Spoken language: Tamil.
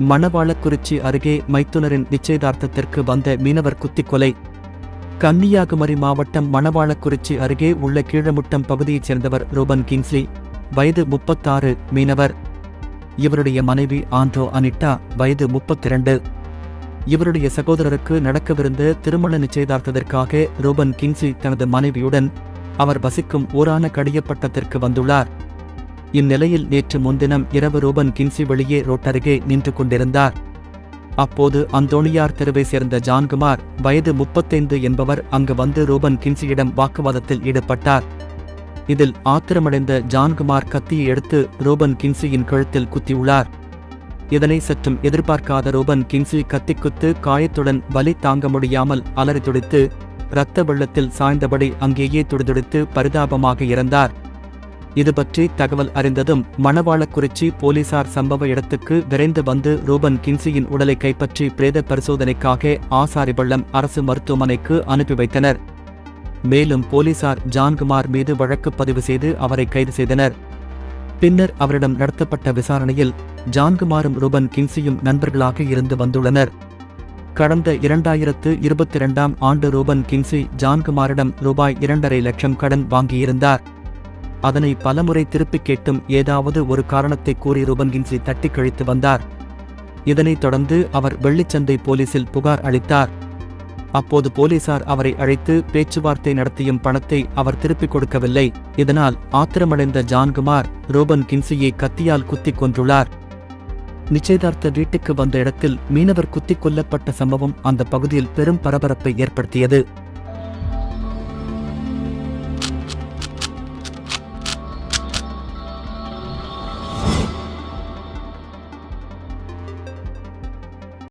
மணவாளக்குறிச்சி அருகே மைத்துனரின் நிச்சயதார்த்தத்திற்கு வந்த மீனவர் குத்திக்கொலை கன்னியாகுமரி மாவட்டம் மணவாளக்குறிச்சி அருகே உள்ள கீழமுட்டம் பகுதியைச் சேர்ந்தவர் ரூபன் கிங்ஸ்லி வயது முப்பத்தாறு மீனவர். இவருடைய மனைவி ஆண்ட்ரோ அனிட்டா வயது முப்பத்திரண்டு. இவருடைய சகோதரருக்கு நடக்கவிருந்த திருமண நிச்சயதார்த்தத்திற்காக ரூபன் கிங்ஸ்லி தனது மனைவியுடன் அவர் வசிக்கும் ஊரான கடியப்பட்டத்திற்கு வந்துள்ளார். இந்நிலையில் நேற்று முன்தினம் இரவு ரூபன் கின்சி வெளியே ரோட்டருகே நின்று கொண்டிருந்தார். அப்போது அந்தோணியார் தெருவை சேர்ந்த ஜான்குமார் வயது முப்பத்தைந்து என்பவர் அங்கு வந்து ரூபன் கின்சியிடம் வாக்குவாதத்தில் ஈடுபட்டார். இதில் ஆத்திரமடைந்த ஜான்குமார் கத்தியை எடுத்து ரூபன் கின்சியின் கழுத்தில் குத்தியுள்ளார். இதனை சற்றும் எதிர்பார்க்காத ரூபன் கின்சி கத்திக்குத்து காயத்துடன் வலி தாங்க முடியாமல் அலறி துடித்து இரத்த வெள்ளத்தில் சாய்ந்தபடி அங்கேயே துடிதுடித்து பரிதாபமாக இறந்தார். இது பற்றி தகவல் அறிந்ததும் மணவாளக்குறிச்சி போலீசார் சம்பவ இடத்துக்கு விரைந்து வந்து ரூபன் கின்சியின் உடலை கைப்பற்றி பிரேத பரிசோதனைக்காக ஆசாரிபள்ளம் அரசு மருத்துவமனைக்கு அனுப்பி வைத்தனர். மேலும் போலீசார் ஜான்குமார் மீது வழக்கு பதிவு செய்து அவரை கைது செய்தனர். பின்னர் அவரிடம் நடத்தப்பட்ட விசாரணையில் ஜான்குமாரும் ரூபன் கின்சியும் நண்பர்களாக இருந்து வந்துள்ளனர். கடந்த இரண்டாயிரத்து இருபத்தி இரண்டாம் ஆண்டு ரூபன் கின்சி ஜான்குமாரிடம் ரூபாய் இரண்டரை லட்சம் கடன் வாங்கியிருந்தார். அதனை பலமுறை திருப்பிக் கேட்டும் ஏதாவது ஒரு காரணத்தை கூறி ரூபன் கின்சி தட்டி கழித்து வந்தார். இதனைத் தொடர்ந்து அவர் வெள்ளிச்சந்தை போலீசில் புகார் அளித்தார். அப்போது போலீசார் அவரை அழைத்து பேச்சுவார்த்தை நடத்தியும் பணத்தை அவர் திருப்பிக் கொடுக்கவில்லை. இதனால் ஆத்திரமடைந்த ஜான்குமார் ரூபன் கின்சியை கத்தியால் குத்திக் கொன்றுள்ளார். நிச்சயதார்த்த வீட்டுக்கு வந்த இடத்தில் மீனவர் குத்திக் கொல்லப்பட்ட சம்பவம் அந்த பகுதியில் பெரும் பரபரப்பை ஏற்படுத்தியது.